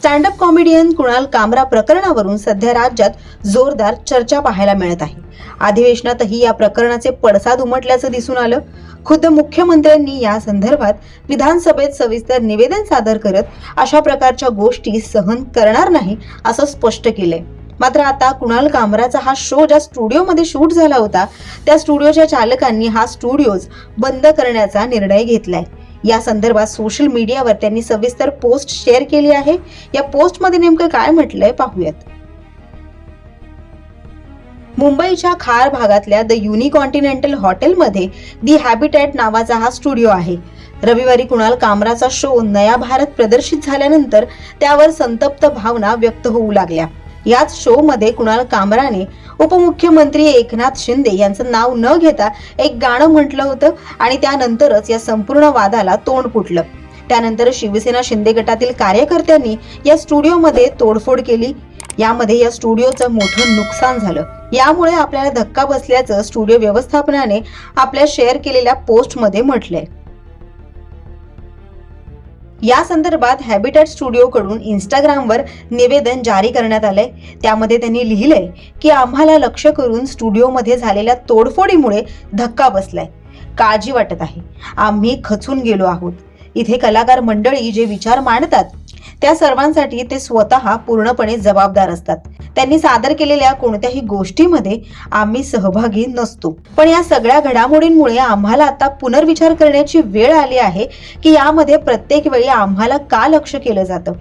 Stand up comedian Kunal Kamra प्रकरणावरून सध्या राज्यात जोरदार चर्चा पाहायला मिळत आहे. अधिवेशनातही या प्रकरणाचे पडसाद उमटल्याचं दिसून आलं. खुद्द मुख्यमंत्र्यांनी या संदर्भात विधानसभेत सविस्तर निवेदन सादर करत अशा प्रकारच्या गोष्टी सहन करणार नाही असं स्पष्ट केलंय. मात्र आता कुणाल कामराचा हा शो ज्या स्टुडिओमध्ये शूट झाला होता त्या स्टुडिओच्या चालकांनी हा स्टुडिओज बंद करण्याचा निर्णय घेतलाय. या संदर्भात सोशल मीडियावर त्यांनी सविस्तर पोस्ट शेअर केली आहे. या पोस्टमध्ये नेमकं काय म्हटलंय पाहूयात. मुंबईच्या खार भागातल्या द युनिकॉन्टिनेंटल हॉटेलमध्ये दी हॅबिटॅट नावाचा हा स्टुडिओ आहे. रविवारी कुणाल कामराचा शो नया भारत प्रदर्शित झाल्यानंतर त्यावर संतप्त भावना व्यक्त होऊ लागल्या. याच शो मध्ये कुणाल कामराने उपमुख्यमंत्री एकनाथ शिंदे यांचं नाव न घेता एक गाणं म्हटलं होतं आणि त्यानंतरच या संपूर्ण वादाला तोंड फुटलं. त्यानंतर शिवसेना शिंदे गटातील कार्यकर्त्यांनी या स्टुडिओमध्ये तोडफोड केली. यामध्ये या स्टुडिओचं मोठं नुकसान झालं. यामुळे आपल्याला धक्का बसल्याचं स्टुडिओ व्यवस्थापनाने आपल्या शेअर केलेल्या पोस्टमध्ये म्हटलंय. या संदर्भात हॅबिटॅट स्टुडिओकडून इंस्टाग्रामवर निवेदन जारी करण्यात आलंय. त्यामध्ये त्यांनी लिहिलंय की आम्हाला लक्ष करून स्टुडिओमध्ये झालेल्या तोडफोडीमुळे धक्का बसलाय. काळजी वाटत आहे. आम्ही खचून गेलो आहोत. इथे कलाकार मंडळी जे विचार मांडतात त्या सर्वांसाठी ते स्वतः पूर्णपणे जबाबदार असतात. त्यांनी सादर केलेल्या कोणत्याही गोष्टीमध्ये आम्ही सहभागी नसतो. पण या सगळ्या घडामोडींमुळे आम्हाला आता पुनर्विचार करण्याची वेळ आली आहे की यामध्ये प्रत्येक वेळी आम्हाला का लक्ष केलं जातं?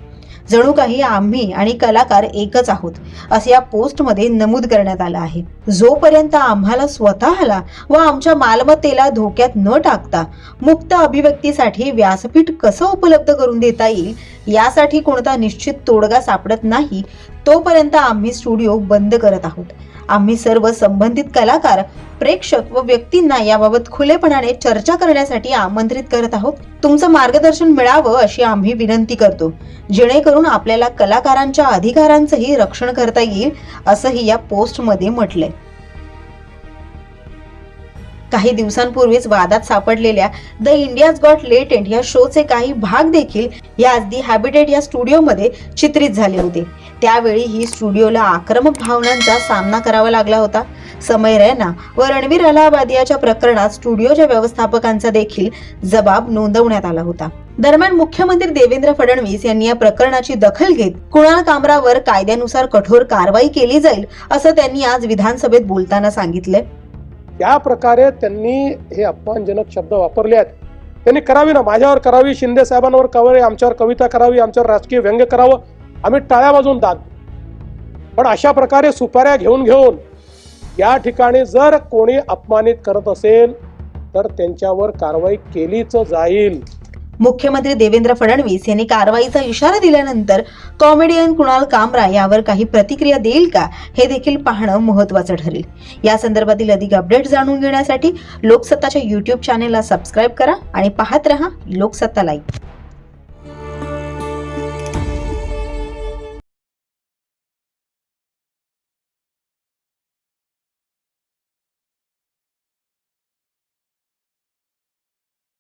जणू काही आम्ही आणि कलाकार एकच आहोत असं या पोस्टमध्ये नमूद करण्यात आलं आहे. जोपर्यंत आम्हाला स्वतःला व आमच्या मालमत्तेला धोक्यात न टाकता मुक्त अभिव्यक्तीसाठी व्यासपीठ कसं उपलब्ध करून देता येईल यासाठी कोणता निश्चित तोडगा सापडत नाही तोपर्यंत आम्ही स्टुडिओ बंद करत आहोत. आम्ही सर्व संबंधित कलाकार प्रेक्षक व व्यक्तींना याबाबत खुलेपणाने चर्चा करण्यासाठी आमंत्रित करत आहोत. तुमचं मार्गदर्शन मिळावं अशी आम्ही विनंती करतो. जेणेकरून आपल्याला कलाकारांच्या अधिकारांचंही रक्षण करता येईल असंही या पोस्टमध्ये म्हटलंय. काही दिवसांपूर्वीच वादात सापडलेल्या द इंडियाज गॉट लेटेंट या शोचे काही भाग देखील या दी हॅबिटेट या स्टुडिओमध्ये चित्रित झाले होते. त्यावेळी ही स्टुडिओला आक्रमक भावनांचा सामना करावा लागला होता. समय रैना व रणवीर अलाहाबादियाच्या प्रकरणात स्टुडिओच्या व्यवस्थापकांचा देखील जबाब नोंदवण्यात आला होता. दरम्यान मुख्यमंत्री देवेंद्र फडणवीस यांनी या प्रकरणाची दखल घेत कुणाल कामरावर कायद्यानुसार कठोर कारवाई केली जाईल असं त्यांनी आज विधानसभेत बोलताना सांगितलंय. त्या प्रकारे त्यांनी हे अपमानजनक शब्द वापरले आहेत. त्यांनी करावी ना माझ्यावर करावी शिंदे साहेबांवर करावी आमच्यावर कविता करावी आमच्यावर राजकीय व्यंग करावं आम्ही टाळ्या वाजवून दाद पण अशा प्रकारे सुपाऱ्या घेऊन घेऊन या ठिकाणी जर कोणी अपमानित करत असेल तर त्यांच्यावर कारवाई केलीच जाईल. मुख्यमंत्री देवेंद्र फडणवीस यांनी कारवाईचा इशारा दिल्यानंतर कॉमेडियन कुणाल कामरा यावर काही प्रतिक्रिया देईल का हे देखील पाहणं महत्वाचं ठरेल. या संदर्भातील अधिक अपडेट जाणून घेण्यासाठी लोकसत्ताच्या युट्यूब चॅनेलला सबस्क्राईब करा आणि पाहत रहा लोकसत्ता लाईव्ह